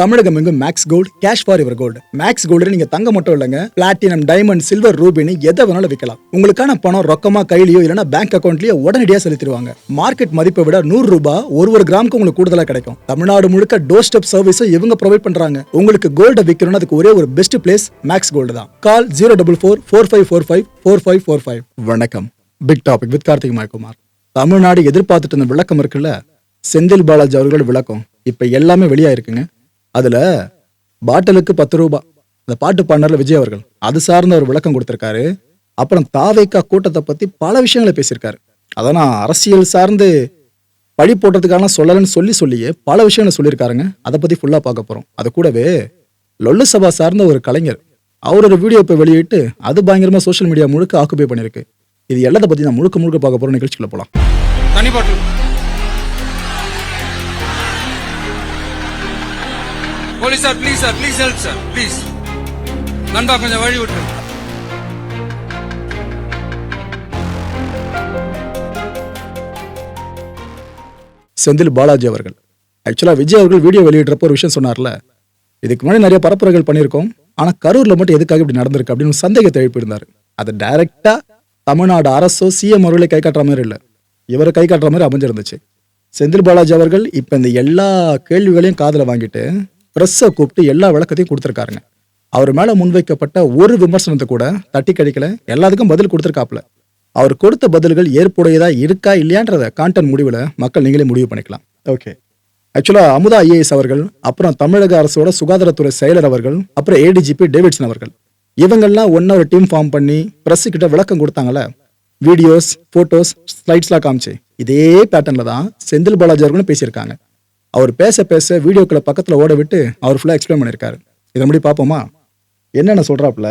தமிழகம் எங்கும் maths gold cash for இவர் gold maths gold நீங்க தங்க மட்டும் இல்லைங்க. பிளாட்டினம் டைமண்ட் சில்வர் ரூபினி எதை வேணாலும் விற்கலாம் உங்களுக்கான பணம் ரொக்கமா கையிலயோ இல்லைன்னா பேங்க் அக்கௌண்ட்லயோ உடனடியாக செலுத்திடுவாங்க. மார்க்கெட் மதிப்பை விட நூறு ரூபாய் ஒரு ஒரு கிராமுக்கு உங்களுக்கு கூடுதலா கிடைக்கும். தமிழ்நாடு முழுக்க டோர் ஸ்டெப் சர்வீஸும் இவங்க ப்ரொவைட் பண்றாங்க. உங்களுக்கு கோல்ட விற்கணும்னு அதுக்கு ஒரே ஒரு பெஸ்ட் பிளேஸ் மேக்ஸ் கோல்டு தான். Call zero double four four five four five four five four five வணக்கம். Big topic with Karthik Mayakumar Tamil Nadu எதிர்பார்த்துட்டு இருந்த விளக்கம் இருக்குல்ல? செந்தில் பாலாஜி அவர்களோட விளக்கம். இப்ப எல்லாமே வெளியாயிருக்குங்க. அதுல பாட்டிலுக்கு பத்து ரூபா. அந்த பாட்டு பாடினார்ல விஜய் அவர்கள். அது சார்ந்த ஒரு விளக்கம் கொடுத்திருக்காரு. அப்புறம் தாவேக்கா கூட்டத்தை பத்தி பல விஷயங்களை பேசியிருக்காரு. அதான் நான் அரசியல் சார்ந்து பழி போடுறதுக்கான சொல்லலன்னு சொல்லி சொல்லியே பல விஷயங்களை சொல்லியிருக்காருங்க. அதை பத்தி ஃபுல்லா பார்க்க போறோம். அது கூடவே லொல்லு சபா சார்ந்த ஒரு கலைஞர். அவரோட வீடியோ இப்போ வெளியிட்டு அது பயங்கரமா சோஷியல் மீடியா முழுக்க ஆக்குபை பண்ணியிருக்கு. இது எல்லாத்தை பத்தி நான் முழுக்க முழுக்க பார்க்க போறோம் நிகழ்ச்சிக்குள்ள போலாம். Police sir please sir please help sir please நண்பா கொஞ்சம் வழி விட்டு செந்தில் பாலாஜி அவர்கள். ஆக்சுவலா விஜய் அவர்கள் வீடியோ வெளியிடுறப்போ ஒரு விஷயம் சொன்னார்ல. இதுக்கு முன்னாடி நிறைய பரப்புரைகள் பண்ணியிருக்கோம். ஆனால் கரூரில் மட்டும் எதுக்காக இப்படி நடந்திருக்கு அப்படின்னு சந்தேகத்தை எழுப்பியிருந்தார். அது டைரெக்டாக தமிழ்நாடு அரசோ சிஎம் அவர்களை கை காட்டுற மாதிரி இல்லை. இவரை கை காட்டுற மாதிரி அமைஞ்சிருந்துச்சு. செந்தில் பாலாஜி அவர்கள் இப்போ இந்த எல்லா கேள்விகளையும் காதில் வாங்கிட்டு பிரஸ்ஸை கூப்பிட்டு எல்லா விளக்கத்தையும் கொடுத்துருக்காருங்க. அவர் மேல முன்வைக்கப்பட்ட ஒரு விமர்சனத்தை கூட தட்டி கழிக்கல. எல்லாத்துக்கும் பதில் கொடுத்துருக்காப்ல அவர் கொடுத்த பதில்கள் ஏற்புடையதா இருக்கா இல்லையான்றத கான்டென்ட் முடிவுல மக்கள் நீங்களே முடிவு பண்ணிக்கலாம். ஓகே ஆக்சுவலா அமுதா ஐஏஎஸ் அவர்கள் அப்புறம் தமிழக அரசோட சுகாதாரத்துறை செயலர் அவர்கள் அப்புறம் ஏடிஜிபி டேவிட்சன் அவர்கள். இவங்கெல்லாம் ஒன்னா ஒரு டீம் ஃபார்ம் பண்ணி பிரஸ் கிட்ட விளக்கம் கொடுத்தாங்கல்ல. வீடியோஸ் போட்டோஸ் ஸ்லைட்ஸ்லாம் காமிச்சு. இதே பேட்டர்ன்ல தான் செந்தில் பாலாஜி அவர்களும் பேசியிருக்காங்க. அவர் பேச பேச வீடியோக்களை பக்கத்தில் ஓட விட்டு அவர் ஃபுல்லாக எக்ஸ்பிளைன் பண்ணியிருக்காரு இதை முடி பார்ப்போமா? என்னென்ன சொல்கிறாப்புல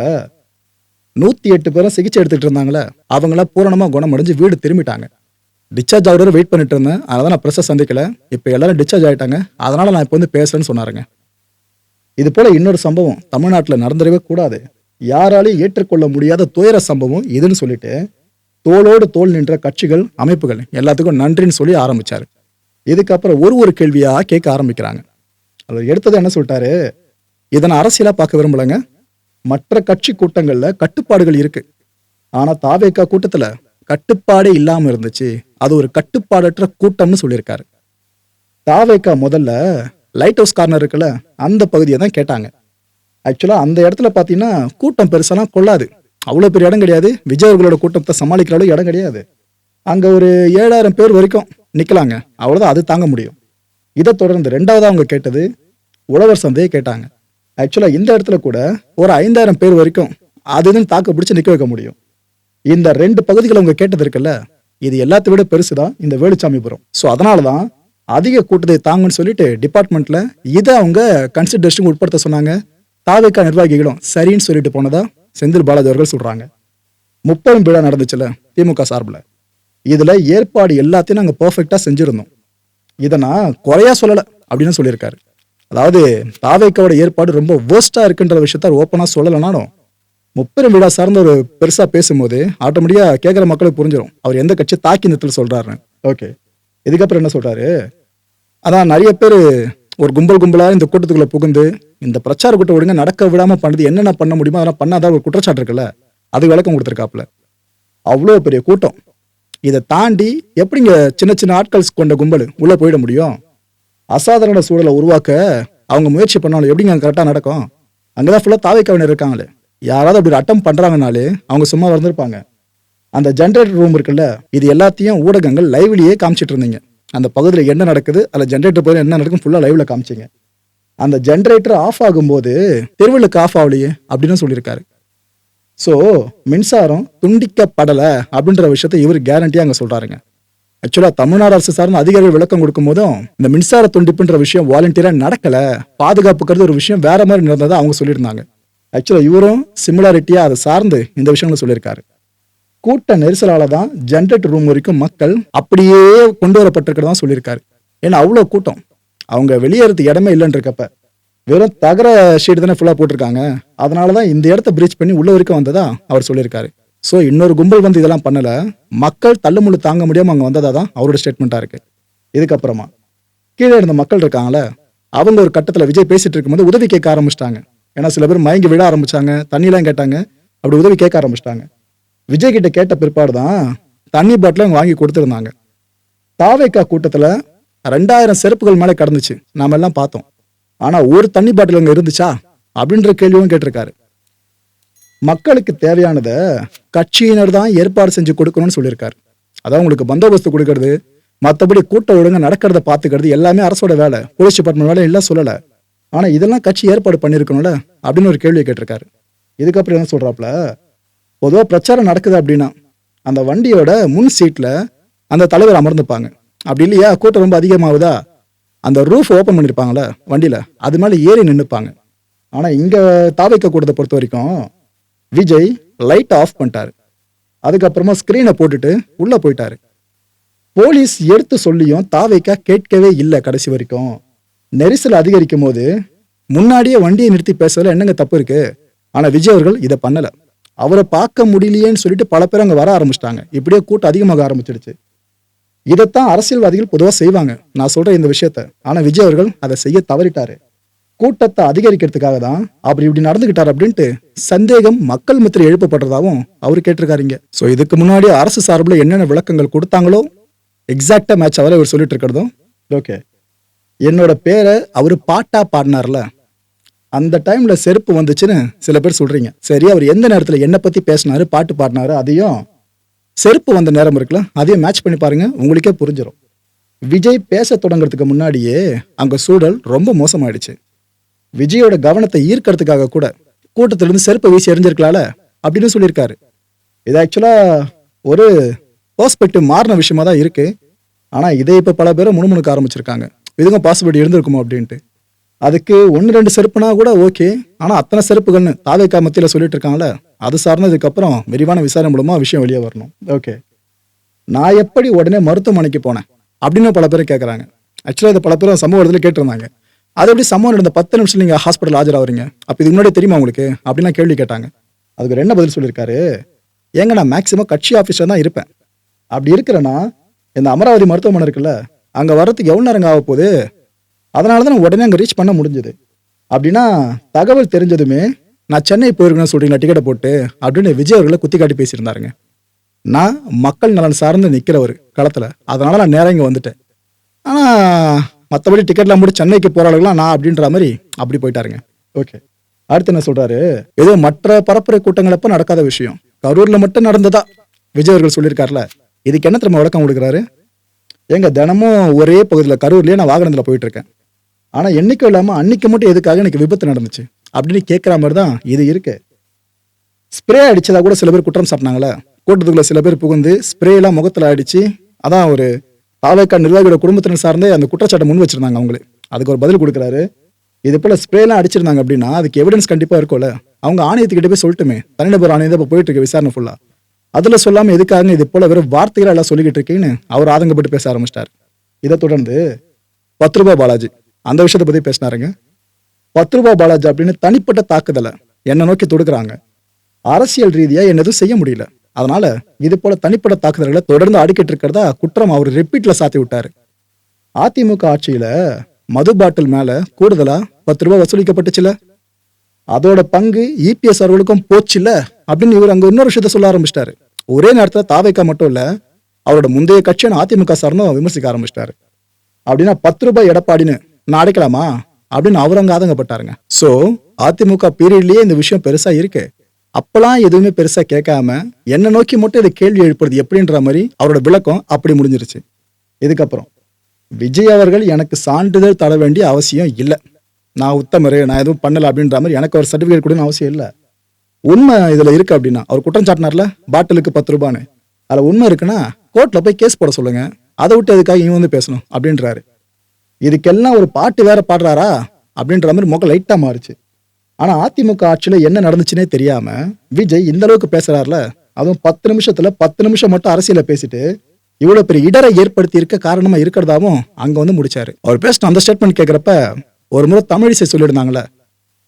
நூற்றி எட்டு பேரும் சிகிச்சை எடுத்துகிட்டு இருந்தாங்களே அவங்களாம் பூரணமாக குணமடைஞ்சு வீடு திரும்பிட்டாங்க. டிஸ்சார்ஜ் ஆகுறது வெயிட் பண்ணிட்டு இருந்தேன். அதனால் நான் ப்ரெஸ்ஸை சந்திக்கல. இப்போ எல்லாரும் டிஸ்சார்ஜ் ஆகிட்டாங்க அதனால் நான் இப்போ வந்து பேசுகிறேன்னு சொன்னாருங்க. இது போல இன்னொரு சம்பவம் தமிழ்நாட்டில் நடந்துடவே கூடாது. யாராலையும் ஏற்றுக்கொள்ள முடியாத துயர சம்பவம் இதுன்னு சொல்லிட்டு தோளோடு தோள் நின்ற கட்சிகள் அமைப்புகள் எல்லாத்துக்கும் நன்றின்னு சொல்லி ஆரம்பிச்சார். இதுக்கப்புறம் ஒரு ஒரு கேள்வியா கேட்க ஆரம்பிக்கிறாங்க. அவர் எடுத்தது என்ன சொல்லிட்டாரு? இதை நான் பார்க்க விரும்பலைங்க. மற்ற கட்சி கூட்டங்களில் கட்டுப்பாடுகள் இருக்கு. ஆனால் தாவேக்கா கூட்டத்தில் கட்டுப்பாடே இல்லாமல் இருந்துச்சு. அது ஒரு கட்டுப்பாடற்ற கூட்டம்னு சொல்லியிருக்காரு. தாவேக்கா முதல்ல லைட் ஹவுஸ் கார்னர் இருக்குல்ல அந்த பகுதியை தான் கேட்டாங்க. ஆக்சுவலாக அந்த இடத்துல பார்த்தீங்கன்னா கூட்டம் பெருசாலாம் கொள்ளாது. அவ்வளோ பெரிய இடம் கிடையாது. விஜய் அவர்களோட கூட்டத்தை சமாளிக்கிற அளவு இடம் கிடையாது. அங்கே ஒரு ஏழாயிரம் பேர் வரைக்கும் நிக்கலாங்க. அவ்வளவுதான் அது தாங்க முடியும். இதை தொடர்ந்து ரெண்டாவதா அவங்க கேட்டது உழவர் சந்தையை கேட்டாங்க. ஆக்சுவலா இந்த இடத்துல கூட ஒரு ஐந்தாயிரம் பேர் வரைக்கும் அது இதுன்னு தாக்கு பிடிச்சி நிக்க வைக்க முடியும். இந்த ரெண்டு பகுதிகள் அவங்க கேட்டது இருக்குல்ல இது எல்லாத்தை விட பெருசு தான் இந்த வேலுச்சாமிபுரம். ஸோ அதனால தான் அதிக கூட்டத்தை தாங்கன்னு சொல்லிட்டு டிபார்ட்மெண்ட்ல இதை அவங்க கன்சிடரேஷனுக்கு உட்படுத்த சொன்னாங்க. தாவேக்கா நிர்வாகிகளும் சரின்னு சொல்லிட்டு போனதா செந்தில் பாலாஜி அவர்கள் சொல்றாங்க. முப்பெரும் விழா நடந்துச்சுல திமுக சார்பில். இதுல ஏற்பாடு எல்லாத்தையும் நாங்கள் பர்ஃபெக்டா செஞ்சிருந்தோம். இதை நான் குறையா சொல்லலை அப்படின்னு சொல்லியிருக்காரு. அதாவது தாவேக்காவோட ஏற்பாடு ரொம்ப வேர்ஸ்டா இருக்குன்ற விஷயத்த ஓப்பனா சொல்லலைனாலும் முப்பெரும் விழா சார்ந்த ஒரு பெருசா பேசும்போது ஆட்டோமேட்டிக்கா கேட்குற மக்களுக்கு புரிஞ்சிடும் அவர் எந்த கட்சி தாக்கி நிறுத்தல சொல்றாருன்னு. ஓகே இதுக்கப்புறம் என்ன சொல்றாரு? அதான் நிறைய பேர் ஒரு கும்பல் கும்பலா இந்த கூட்டத்துக்குள்ள புகுந்து இந்த பிரச்சார கூட்டம் ஒழுங்கா நடக்க விடாம பண்ணது என்னென்ன பண்ண முடியுமோ அதெல்லாம் பண்ணாதான் ஒரு குற்றச்சாட்டு இருக்குல்ல? அது விளக்கம் கொடுத்துருக்காப்புல. அவ்வளோ பெரிய கூட்டம். இதை தாண்டி எப்படிங்க சின்ன சின்ன ஆட்கள் கொண்ட கும்பல் உள்ளே போயிட முடியும்? அசாதாரண சூழலை உருவாக்க அவங்க முயற்சி பண்ணாலும் எப்படிங்க கரெக்டாக நடக்கும்? அங்கதான் ஃபுல்லாக தாவைக்கவினர் இருக்காங்களே. யாராவது அப்படி அட்டம் பண்ணுறாங்கனாலே அவங்க சும்மா வந்திருப்பாங்க அந்த ஜென்ரேட்டர் ரூம் இருக்குல்ல இது எல்லாத்தையும் ஊடகங்கள் லைவ்லேயே காமிச்சிட்டு இருந்தீங்க. அந்த பகுதியில் என்ன நடக்குது அதில் ஜென்ரேட்டர் பகுதியில் என்ன நடக்கும் ஃபுல்லாக லைவில் காமிச்சிங்க. அந்த ஜென்ரேட்டர் ஆஃப் ஆகும்போது தெருவிலுக்கு ஆஃப் ஆகலையே அப்படின்னு சொல்லியிருக்காரு. ஸோ மின்சாரம் துண்டிக்கப்படலை அப்படின்ற விஷயத்தை இவர் கேரண்டியாக அங்கே சொல்கிறாருங்க ஆக்சுவலாக தமிழ்நாடு அரசு சார்ந்த அதிகாரிகள் விளக்கம் கொடுக்கும் போதும் இந்த மின்சார துண்டிப்புன்ற விஷயம் வாலண்டியராக நடக்கல. பாதுகாப்புக்கிறது ஒரு விஷயம் வேற மாதிரி நடந்ததை அவங்க சொல்லியிருந்தாங்க. ஆக்சுவலாக இவரும் சிமிலாரிட்டியாக அதை சார்ந்து இந்த விஷயங்களை சொல்லியிருக்காரு. கூட்ட நெரிசலால தான் ஜென்ரேட்டர் ரூம் வரைக்கும் மக்கள் அப்படியே கொண்டு வரப்பட்டிருக்கிறதா சொல்லியிருக்காரு. ஏன்னா அவ்வளோ கூட்டம். அவங்க வெளியேறது இடமே இல்லைன்றக்கப்ப வெறும் தகர ஷீட் தானே ஃபுல்லாக போட்டிருக்காங்க. அதனால தான் இந்த இடத்த பிரீச் பண்ணி உள்ள வரைக்கும் வந்ததா அவர் சொல்லியிருக்காரு. ஸோ இன்னொரு கும்பல் வந்து இதெல்லாம் பண்ணலை. மக்கள் தள்ளுமுள்ளு தாங்க முடியாமல் அங்கே வந்ததா தான் அவரோட ஸ்டேட்மெண்ட்டாக இருக்குது இதுக்கப்புறமா கீழே இருந்த மக்கள் இருக்காங்களே அவங்க ஒரு கட்டத்தில் விஜய் பேசிகிட்டு இருக்கும்போது உதவி கேட்க ஆரம்பிச்சிட்டாங்க. ஏன்னா சில பேர் மயங்கி விழ ஆரம்பித்தாங்க தண்ணிலாம் கேட்டாங்க அப்படி உதவி கேட்க ஆரம்பிச்சிட்டாங்க. விஜய் கிட்ட கேட்ட பிற்பாடு தான் தண்ணி பாட்டில் அவங்க வாங்கி கொடுத்துருந்தாங்க. தாவேக்கா கூட்டத்தில் ரெண்டாயிரம் செருப்புகள் மேலே கடந்துச்சு. நாம எல்லாம் பார்த்தோம். ஆனா ஒரு தண்ணி பாட்டில் அங்க இருந்துச்சா அப்படின்ற கேள்வியும் கேட்டிருக்காரு. மக்களுக்கு தேவையானதை கட்சியினர் தான் ஏற்பாடு செஞ்சு கொடுக்கணும்னு சொல்லியிருக்காரு. அதான் உங்களுக்கு பந்தோபஸ்து கொடுக்கறது மற்றபடி கூட்ட ஒழுங்கு நடக்கிறத பார்த்துக்கிறது எல்லாமே அரசோட வேலை போலீஸ் டிபார்ட்மெண்ட் வேலை எல்லாம் சொல்லல. ஆனா இதெல்லாம் கட்சி ஏற்பாடு பண்ணியிருக்கணும்ல அப்படின்னு ஒரு கேள்வியை கேட்டிருக்காரு. இதுக்கப்புறம் என்ன சொல்றாப்ல பொதுவாக பிரச்சாரம் நடக்குது அப்படின்னா அந்த வண்டியோட முன் சீட்ல அந்த தலைவர் அமர்ந்துப்பாங்க. அப்படி இல்லையா? கூட்டம் ரொம்ப அதிகமாகுதா? அந்த ரூஃப் ஓப்பன் பண்ணியிருப்பாங்கல்ல வண்டியில். அது மேலே ஏறி நின்றுப்பாங்க ஆனால் இங்கே தாவைக்க கூட்டத்தை பொறுத்த வரைக்கும் விஜய் லைட் ஆஃப் பண்ணிட்டாரு. அதுக்கப்புறமா ஸ்க்ரீனை போட்டுட்டு உள்ளே போயிட்டாரு. போலீஸ் எடுத்து சொல்லியும் தாவைக்கா கேட்கவே இல்லை கடைசி வரைக்கும். நெரிசல் அதிகரிக்கும் போது முன்னாடியே வண்டியை நிறுத்தி பேசல என்னங்க தப்பு இருக்கு? ஆனால் விஜய் அவர்கள் இதை பண்ணலை. அவரை பார்க்க முடியலையேன்னு சொல்லிட்டு பல பேர் அங்கே வர ஆரம்பிச்சிட்டாங்க. இப்படியே கூட்டம் அதிகமாக ஆரம்பிச்சிடுச்சு. இதைத்தான் அரசியல்வாதிகள் பொதுவாக செய்வாங்க. நான் சொல்ற இந்த விஷயத்த. ஆனா விஜய் அவர்கள் அதை செய்ய தவறிட்டாரு. கூட்டத்தை அதிகரிக்கிறதுக்காக தான் அப்படி இப்படி நடந்துகிட்டார் அப்படின்ட்டு சந்தேகம் மக்கள் மத்தியில் எழுப்பப்படுறதாவும் அவர் கேட்டிருக்காருங்க. ஸோ இதுக்கு முன்னாடி அரசு சார்பில் என்னென்ன விளக்கங்கள் கொடுத்தாங்களோ எக்ஸாக்டா மேட்ச் அவரை இவர் சொல்லிட்டு இருக்கிறதும் ஓகே என்னோட பேரை அவர் பாட்டா பாடினார்ல அந்த டைம்ல செருப்பு வந்துச்சுன்னு சில பேர் சொல்றீங்க. சரி அவர் எந்த நேரத்தில் என்னை பத்தி பேசினாரு பாட்டு பாடினாரு அதையும் செருப்பு வந்த நேரம் இருக்குல்ல அதையும் மேட்ச் பண்ணி பாருங்க உங்களுக்கே புரிஞ்சிடும் விஜய் பேச தொடங்குறதுக்கு முன்னாடியே அங்க சூழல் ரொம்ப மோசமாயிடுச்சு. விஜயோட கவனத்தை ஈர்க்கறதுக்காக கூட கூட்டத்திலிருந்து செருப்பை வீசி எரிஞ்சிருக்கலாம்ல அப்படின்னு சொல்லியிருக்காரு. இது ஆக்சுவலா ஒரு பெர்ஸ்பெக்டிவ் மாறின விஷயமா தான் இருக்கு. ஆனா இதை இப்ப பல பேரும் முணுமுணுக்க ஆரம்பிச்சிருக்காங்க. இதுக்கும் பாசிபிலிட்டி இருந்திருக்குமோ அப்படின்ட்டு. அதுக்கு ஒன்று ரெண்டு செருப்புனா கூட ஓகே ஆனால் அத்தனை செருப்புகள்னு தாவேக்கா மத்தியில் சொல்லிட்டு இருக்காங்களே அது சார்ந்ததுக்கு இதுக்கப்புறம் விரிவான விசாரணை மூலமா விஷயம் வெளியே வரணும். ஓகே நான் எப்படி உடனே மருத்துவமனைக்கு போனேன் அப்படின்னு பல பேர் கேட்குறாங்க ஆக்சுவலாக இதை பல பேர் சம்பவ இடத்துல கேட்டிருந்தாங்க. அது எப்படி சம்பவம் நடந்த பத்து நிமிஷம் நீங்கள் ஹாஸ்பிட்டல் ஆஜராகிறீங்க அப்போ இதுக்கு முன்னாடி தெரியுமா உங்களுக்கு? அப்படின்லாம் கேள்வி கேட்டாங்க. அதுக்கு என்ன பதில் சொல்லியிருக்காரு? ஏங்க நான் மேக்ஸிமம் கட்சி ஆஃபீஸில் தான் இருப்பேன். அப்படி இருக்கிறேன்னா இந்த அமராவதி மருத்துவமனை இருக்குல்ல அங்கே வர்றதுக்கு எவ்வளோ நேரம் ஆக போகுது? அதனால தான் நான் உடனே அங்கே ரீச் பண்ண முடிஞ்சது. அப்படின்னா தகவல் தெரிஞ்சதுமே நான் சென்னை போயிருக்கேன்னு சொல்றீங்களா? டிக்கெட்டை போட்டு அப்படின்னு விஜய் அவர்களை குத்தி காட்டி பேசியிருந்தாருங்க. நான் மக்கள் நலன் சார்ந்து நிற்கிறவர் களத்தில். அதனால நான் நேரம் இங்கே வந்துட்டேன். ஆனால் மற்றபடி டிக்கெட்லாம் முடிச்சு சென்னைக்கு போகிறாளுங்களாம் நான் அப்படின்ற மாதிரி அப்படி போயிட்டாருங்க. ஓகே அடுத்து என்ன சொல்கிறாரு ஏதோ மற்ற பரப்புரை கூட்டங்களப்ப நடக்காத விஷயம். கரூரில் மட்டும் நடந்ததா? விஜய் அவர்கள் சொல்லியிருக்காருல. இதுக்கு என்ன திரும்ப விளக்கம் கொடுக்குறாரு? ஏங்க தினமும் ஒரே பகுதியில் கரூர்லேயே நான் வாகனத்தில் போயிட்டு இருக்கேன். ஆனா என்னைக்கும் இல்லாமல் அன்னைக்கு மட்டும் எதுக்காக எனக்கு விபத்து நடந்துச்சு? அப்படின்னு கேட்குற மாதிரி தான் இது இருக்கு. ஸ்ப்ரே அடிச்சதா கூட சில பேர் குற்றம் சாப்பிட்டாங்களே கூட்டத்துக்குள்ள சில பேர் புகுந்து ஸ்ப்ரேலாம் முகத்தில் அடித்து அடிச்சு அதான் ஒரு தாவேக்கா நிர்வாகியோட குடும்பத்தினர் சார்ந்தே அந்த குற்றச்சாட்டை முன் வச்சிருந்தாங்க அவங்களே. அதுக்கு ஒரு பதில் கொடுக்குறாரு. இது போல் ஸ்ப்ரேலாம் அடிச்சிருந்தாங்க அப்படின்னா அதுக்கு எவிடன்ஸ் கண்டிப்பாக இருக்கும்ல. அவங்க ஆணையத்துக்கிட்ட போய் சொல்லட்டுமே. தனிநபர் ஆணையம் தான் இப்போ போயிட்டு இருக்கு விசாரணை ஃபுல்லாக அதில் சொல்லாமல் எதுக்காக இது போல வெறும் வார்த்தைகளாக எல்லாம் சொல்லிக்கிட்டு இருக்கீங்கன்னு அவர் ஆதங்கப்பட்டு பேச ஆரம்பிச்சிட்டார். இதை தொடர்ந்து பத்து ரூபாய் பாலாஜி அந்த விஷயத்தை பற்றி பேசினாருங்க. பத்து ரூபாய் பாலாஜி அப்படின்னு தனிப்பட்ட தாக்குதலை என்னை நோக்கி தொடுக்குறாங்க. அரசியல் ரீதியாக என்ன எதுவும் செய்ய முடியல. அதனால இது போல தனிப்பட்ட தாக்குதல்களை தொடர்ந்து அடிக்கிட்டு இருக்கிறதா குற்றம் அவர் ரிப்பீட்ல சாத்தி விட்டாரு. அதிமுக ஆட்சியில மது பாட்டில் மேல கூடுதலா பத்து ரூபாய் வசூலிக்கப்பட்டுச்சுல. அதோட பங்கு இபிஎஸ் அவர்களுக்கும் போச்சுல அப்படின்னு இவர் அங்க இன்னொரு விஷயத்த சொல்ல ஆரம்பிச்சிட்டாரு. ஒரே நேரத்தில் தாவைக்கா மட்டும் இல்ல அவரோட முந்தைய கட்சியான அதிமுக சார்ந்தும் விமர்சிக்க ஆரம்பிச்சிட்டாரு. அப்படின்னா பத்து ரூபாய் எடப்பாடின்னு நான் அடைக்கலாமா? அப்படின்னு அவரங்க ஆதங்கப்பட்டாருங்க சோ அதிமுக பீரியட்லயே இந்த விஷயம் பெருசா இருக்கு. அப்பெல்லாம் எதுவுமே பெருசா கேட்காம என்ன நோக்கி மட்டும் இதை கேள்வி எழுப்புறது எப்படின்ற மாதிரி அவரோட விளக்கம் அப்படி முடிஞ்சிருச்சு. இதுக்கப்புறம் விஜய் அவர்கள் எனக்கு சான்றிதழ் தர வேண்டிய அவசியம் இல்லை. நான் உத்தமரு நான் எதுவும் பண்ணல அப்படின்ற மாதிரி எனக்கு ஒரு சர்டிஃபிகேட் கொடுன்னு அவசியம் இல்லை. உண்மை இதுல இருக்கு அப்படின்னா அவர் குற்றம் சாட்டினார்ல? பாட்டிலுக்கு பத்து ரூபான்னு. அதுல உண்மை இருக்குன்னா கோர்ட்ல போய் கேஸ் போட சொல்லுங்க. அதை விட்டு அதுக்காக இவன் வந்து பேசணும் அப்படின்றாரு. இதுக்கெல்லாம் ஒரு பாட்டு வேற பாடுறாரா? அப்படின்ற மாதிரி முகம் லைட்டாக மாறுச்சு. ஆனால் அதிமுக ஆட்சியில் என்ன நடந்துச்சுன்னே தெரியாமல் விஜய் இந்த அளவுக்கு பேசுறாருல? அதுவும் பத்து நிமிஷத்தில் பத்து நிமிஷம் மட்டும் அரசியலில் பேசிட்டு இவ்வளோ பெரிய இடரை ஏற்படுத்தி இருக்க காரணமாக இருக்கிறதாவும் அங்கே வந்து முடிச்சாரு. அவர் பேசின அந்த ஸ்டேட்மெண்ட் கேட்குறப்ப ஒரு முறை தமிழிசை சொல்லியிருந்தாங்களே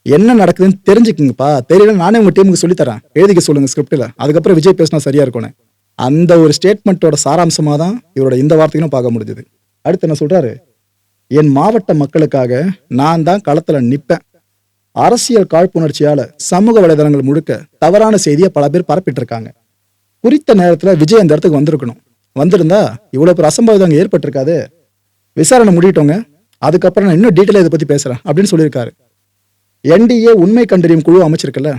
என்ன நடக்குதுன்னு தெரிஞ்சுக்கிங்கப்பா. தெரியல நானே உங்கள் டீமுக்கு சொல்லித்தரேன். எழுதிக்க சொல்லுங்கள் ஸ்கிரிப்டில் அதுக்கப்புறம் விஜய் பேசினா சரியாக இருக்கும்னு. அந்த ஒரு ஸ்டேட்மெண்ட்டோட சாராம்சமாக தான் இவரோட இந்த வார்த்தைகளும் பார்க்க முடிஞ்சது. அடுத்து என்ன சொல்கிறாரு என் மாவட்ட மக்களுக்காக நான் தான் களத்துல நிப்பேன். அரசியல் காழ்ப்புணர்ச்சியால சமூக வலைதளங்கள் முழுக்க தவறான செய்தியை பல பேர் பரப்பிட்டு இருக்காங்க குறித்த நேரத்துல விஜய் அந்த இடத்துக்கு வந்திருக்கணும். வந்திருந்தா இவ்வளவு பெரிய அசம்பாவிதம் அங்க ஏற்பட்டிருக்காது. விசாரணை முடிட்டோங்க அதுக்கப்புறம் நான் இன்னும் டீட்டெயிலாக இதை பத்தி பேசுறேன் அப்படின்னு சொல்லியிருக்காரு. என்டிஏ உண்மை கண்டறியும் குழு அமைச்சிருக்குல்ல?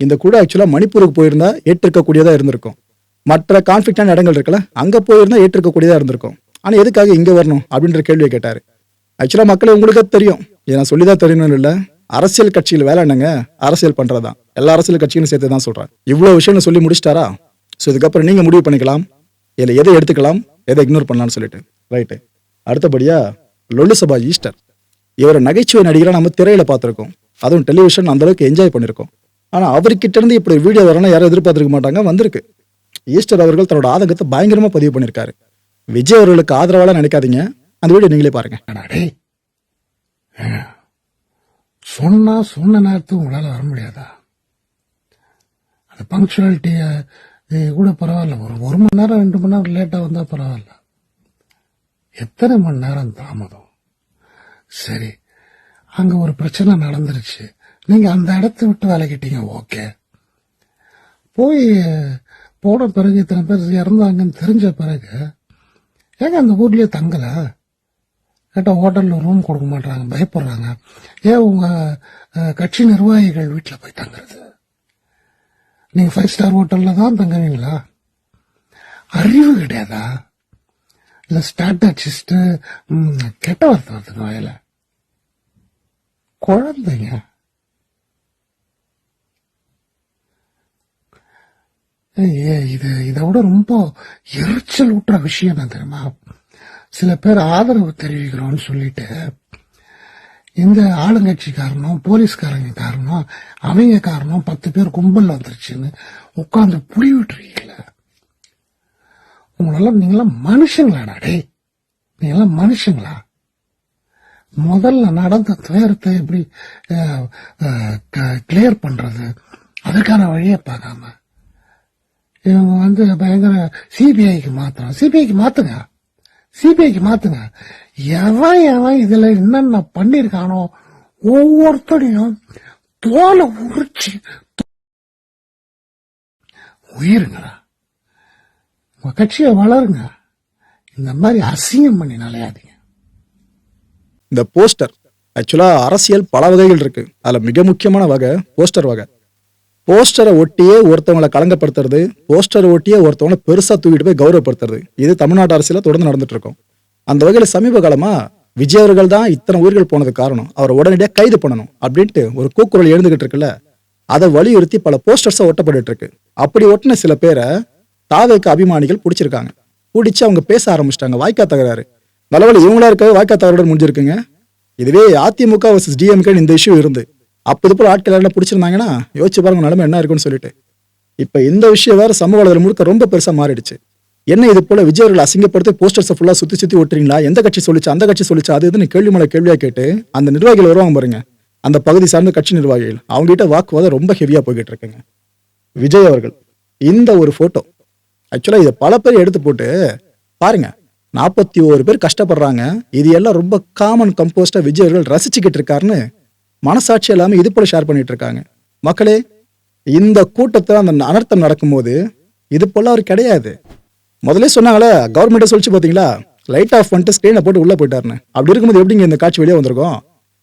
இந்த குழு ஆக்சுவலா மணிப்பூருக்கு போயிருந்தா ஏற்றிருக்கக்கூடியதா இருந்திருக்கும். மற்ற கான்ஃபிளிக்டான இடங்கள் இருக்குல்ல அங்க போயிருந்தா ஏற்றிருக்கக்கூடியதா இருந்திருக்கும். ஆனா எதுக்காக இங்க வரணும் அப்படின்ற கேள்வியை கேட்டாரு. ஆக்சுவலாக மக்களே உங்களுக்கு தெரியும். இதை நான் சொல்லிதான் தெரியணும்னு இல்லை. அரசியல் கட்சியில் வேலை என்னங்க? அரசியல் பண்ணுறதான் எல்லா அரசியல் கட்சியும் சேர்த்து தான் சொல்கிறேன் இவ்வளோ விஷயம் சொல்லி முடிச்சிட்டாரா? ஸோ இதுக்கப்புறம் நீங்கள் முடிவு பண்ணிக்கலாம். இதில் எதை எடுத்துக்கலாம்? எதை இக்னோர் பண்ணலாம்னு சொல்லிட்டு. ரைட்டு அடுத்தபடியாக லொல்லு சபா ஈஸ்டர். இவரை நகைச்சுவை நடிகராக நம்ம திரையில் பார்த்துருக்கோம். அதுவும் டெலிவிஷன் அந்த அளவுக்கு என்ஜாய் பண்ணியிருக்கோம். ஆனால் அவர்கிட்டருந்து இப்படி வீடியோ வரணும் யாரும் எதிர்பார்த்துருக்க மாட்டாங்க வந்திருக்கு. ஈஸ்டர் அவர்கள் தன்னோட ஆதங்கத்தை பயங்கரமாக பதிவு பண்ணியிருக்காரு. விஜய் அவர்களுக்கு ஆதரவாலாம் நினைக்காதீங்க. அந்த வீடியோ நீங்களே பாருங்க. அடா டேய்? சொன்னா சொன்ன நேரத்துக்கு உங்களால் வர முடியாதா? அந்த பங்க்சுவாலிட்டியை கூட பரவாயில்ல. ஒரு ஒரு மணி நேரம் ரெண்டு மணி நேரம் லேட்டாக வந்தால் பரவாயில்ல. எத்தனை மணி நேரம் தாமதம்? சரி அங்கே ஒரு பிரச்சனை நடந்துருச்சு. நீங்கள் அந்த இடத்த விட்டு விலகிட்டீங்க ஓகே. போய் போன பிறகு இத்தனை பேர் இறந்தாங்கன்னு தெரிஞ்ச பிறகு ஏங்க அந்த ஊர்லேயே தங்கலை? கேட்டால் ஹோட்டல்ல ரூம் கொடுக்க மாட்டாங்க பயப்படுறாங்க. ஏன் உங்க கட்சி நிர்வாகிகள் வீட்டில் போய் தங்குறது? நீங்க ஃபைவ் ஸ்டார் ஹோட்டல்ல தான் தங்குவீங்களா அறிவு கிடையாதா? இல்லை ஸ்ட்ராட்டஜிஸ்ட் கெட்ட வார்த்தை வருதுங்க வாயில. குழந்தைங்க. ஏ, இது இதை விட ரொம்ப எரிச்சல் ஊட்டுற விஷயம் என்ன தெரியுமா? சில பேர் ஆதரவு தெரிவிக்கிறோம்னு சொல்லிட்டு இந்த ஆளுங்கட்சி காரணம் போலீஸ்காரங்க காரணம் அவங்க காரணம் பத்து பேர் கும்பல் வந்துருச்சுன்னு உட்காந்து புடி விட்டுருக்கீங்கள உங்களெல்லாம் நீங்களாம் மனுஷங்களாடா டேய். நீங்களாம் மனுஷங்களா? முதல்ல நடந்த துயரத்தை எப்படி கிளியர் பண்றது? அதுக்கான வழியை பார்க்காம. இவங்க வந்து பயங்கர சிபிஐக்கு மாத்தணும் சிபிஐக்கு மாத்துங்க. சிபிஐக்கு மாத்துங்க. எவன் எவன் இதுல என்னென்ன பண்ணிருக்கானோ ஒவ்வொருத்தரையும் தோலை உரிச்சு உயிருங்களா உங்க கட்சியை வளருங்க. இந்த மாதிரி அசிங்கம் பண்ணி நிலையாதீங்க இந்த போஸ்டர் ஆக்சுவலா அரசியல் பல வகைகள் இருக்கு. அதுல மிக முக்கியமான வகை போஸ்டர் வகை. போஸ்டரை ஒட்டியே ஒருத்தவங்களை கலங்கப்படுத்துறது போஸ்டரை ஒட்டியே ஒருத்தவங்களை பெருசாக தூக்கிட்டு போய் கௌரவப்படுத்துறது. இது தமிழ்நாட்டு அரசியல தொடர்ந்து நடந்துட்டு இருக்கும் அந்த வகையில் சமீப காலமாக விஜய் அவர்கள் தான் இத்தனை உயிர்கள் போனது காரணம். அவரை உடனடியாக கைது பண்ணணும் அப்படின்ட்டு ஒரு கூக்குரல் எழுந்துகிட்டு இருக்குல்ல அதை வலியுறுத்தி பல போஸ்டர்ஸை ஒட்டப்பட்டு இருக்கு அப்படி ஒட்டின சில பேரை தாவேக்கு அபிமானிகள் பிடிச்சிருக்காங்க. பிடிச்சி அவங்க பேச ஆரம்பிச்சிட்டாங்க. வாய்க்கா தகராறு. நல்லவேளை இவங்களா இருக்க வாய்க்கா தகராறு முடிஞ்சிருக்குங்க. இதுவே அதிமுக வர்சஸ் டிஎம்கேன்னு இந்த இஷ்யூ இருந்து. அப்போ இது ஆட்கள் யாரெல்லாம் பிடிச்சிருந்தாங்கன்னா யோசிச்சு பாருங்க நிலைமை என்ன இருக்குன்னு சொல்லிட்டு. இப்போ இந்த விஷயம் வேறு சமூக வலைதளம் முழுக்க ரொம்ப பெருசாக மாறிடுச்சு. என்ன இது போல விஜய் அசிங்கப்படுத்தி போஸ்டர்ஸை ஃபுல்லாக சுற்றி சுற்றி ஓட்டுறீங்களா எந்த கட்சி சொல்லிச்சு அந்த கட்சி சொல்லிச்சு? அது இதுன்னு கேள்வி மேல கேள்வியாக கேட்டு அந்த நிர்வாகிகள் வருவாங்க பாருங்க. அந்த பகுதி சார்ந்த கட்சி நிர்வாகிகள் அவங்ககிட்ட வாக்குவாதம் ரொம்ப ஹெவியாக போய்கிட்டு இருக்குங்க. விஜய் அவர்கள் இந்த ஒரு ஃபோட்டோ ஆக்சுவலாக இதை பல பேர் எடுத்து போட்டு பாருங்க நாற்பத்தி ஓரு பேர் கஷ்டப்படுறாங்க. இது எல்லாம் ரொம்ப காமன் கம்போஸ்டாக விஜய் அவர்கள் ரசிச்சுக்கிட்டு இருக்காருன்னு மனசாட்சி இல்லாமல் இது போல் ஷேர் பண்ணிட்டு இருக்காங்க மக்களே இந்த கூட்டத்தில் அந்த அனர்த்தம் நடக்கும்போது இது போல அவர் கிடையாது. முதல்ல சொன்னாங்களே கவர்மெண்ட்டை சொல்லிச்சு பார்த்தீங்களா லைட் ஆஃப் பண்ணிட்டு ஸ்க்ரீனை போட்டு உள்ளே போயிட்டாருன்னு. அப்படி இருக்கும்போது எப்படிங்க இந்த காட்சி வெளியே வந்திருக்கும்?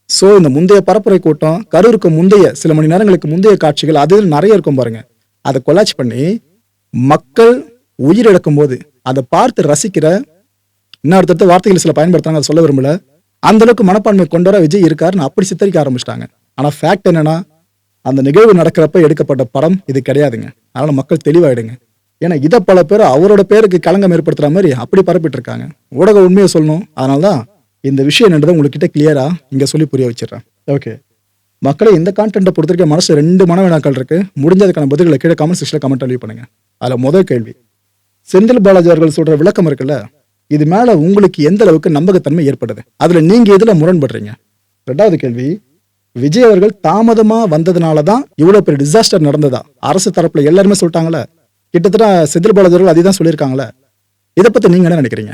ஸோ இந்த முந்தைய பரப்புரை கூட்டம் கரூருக்கு முந்தைய சில மணி நேரங்களுக்கு முந்தைய காட்சிகள் அது நிறைய இருக்கும் பாருங்க. அதை கொலாச் பண்ணி மக்கள் உயிரிழக்கும் போது அதை பார்த்து ரசிக்கிற இன்னும் அடுத்தடுத்த வார்த்தைகள் சில பயன்படுத்துறாங்க அதை சொல்ல விரும்பல. அந்த அளவுக்கு மனப்பான்மை கொண்டு வர விஜய் இருக்காருன்னு அப்படி சித்தரிக்க ஆரம்பிச்சிட்டாங்க. ஆனா ஃபேக்ட் என்னன்னா அந்த நிகழ்வு நடக்கிறப்ப எடுக்கப்பட்ட படம் இது கிடையாதுங்க. அதனால மக்கள் தெளிவாயிடுங்க. ஏன்னா இதை பல பேர் அவரோட பேருக்கு களங்கம் ஏற்படுத்துற மாதிரி அப்படி பரப்பிட்டு இருக்காங்க ஊடக உண்மையை சொல்லணும். அதனாலதான் இந்த விஷயம் என்னன்றதை உங்ககிட்ட கிளியரா இங்க சொல்லி புரிய வச்சிடுறேன். ஓகே. மக்களே இந்த கான்டென்ட்டை பொறுத்திருக்க மனசு ரெண்டு மனவினாக்கள் இருக்கு. முடிஞ்சதுக்கான பதில்களை கீழே கமெண்ட் செக்ஷனில் கமெண்ட் லீவ் பண்ணுங்க. அதுல முதல் கேள்வி. செந்தில் பாலாஜி அவர்கள் சொல்ற விளக்கம் இருக்குல்ல? இது மேல உங்களுக்கு எந்த அளவுக்கு நம்பகத்தன்மை ஏற்படுது? அதுல நீங்க எதுல முரண்படுறீங்க? ரெண்டாவது கேள்வி விஜய் அவர்கள் தாமதமா வந்ததுனால தான் இவ்வளவு பெரிய டிசாஸ்டர் நடந்ததா? அரசு தரப்புல எல்லாருமே சொல்லிட்டாங்களே. கிட்டத்தட்ட செந்தில் பாலாஜி அவர்கள் தான் சொல்லியிருக்காங்களே. இதை பத்தி நீங்க என்ன நினைக்கிறீங்க?